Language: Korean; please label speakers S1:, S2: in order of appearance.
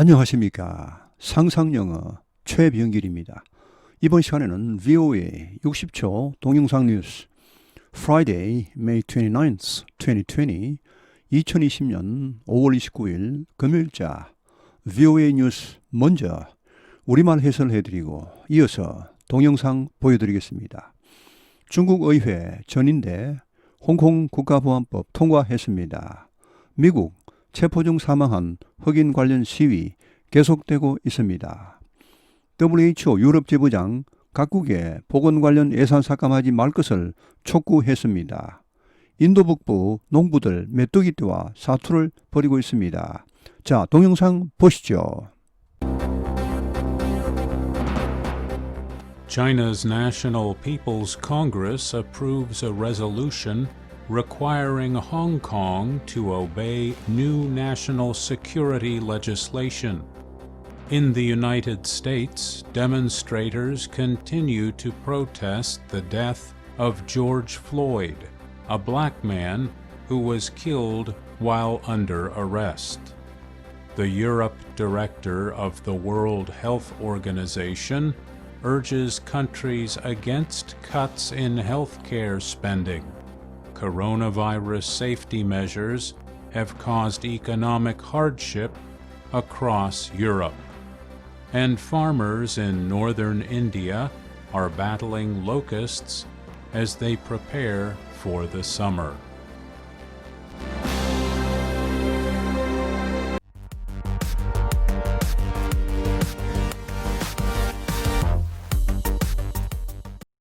S1: 안녕하십니까. 상상영어 최병길입니다. 이번 시간에는 VOA 60초 동영상 뉴스 Friday, May 29th, 2020 2020년 5월 29일 금요일자 VOA 뉴스 먼저 우리말 해설해드리고 이어서 동영상 보여드리겠습니다. 중국 의회 전인대 홍콩 국가보안법 통과했습니다. 미국 체포 중 사망한 흑인 관련 시위 계속되고 있습니다. WHO 유럽 지부장 각국에 보건 관련 예산 삭감하지 말 것을 촉구했습니다. 인도 북부 농부들 메뚜기 떼와 사투를 벌이고 있습니다. 자, 동영상 보시죠.
S2: China's National People's Congress approves a resolution requiring Hong Kong to obey new national security legislation. In the United States, demonstrators continue to protest the death of George Floyd, a black man who was killed while under arrest. The Europe director of the World Health Organization urges countries against cuts in healthcare spending. Coronavirus safety measures have caused economic hardship across Europe. And farmers in northern India are battling locusts as they prepare for the summer.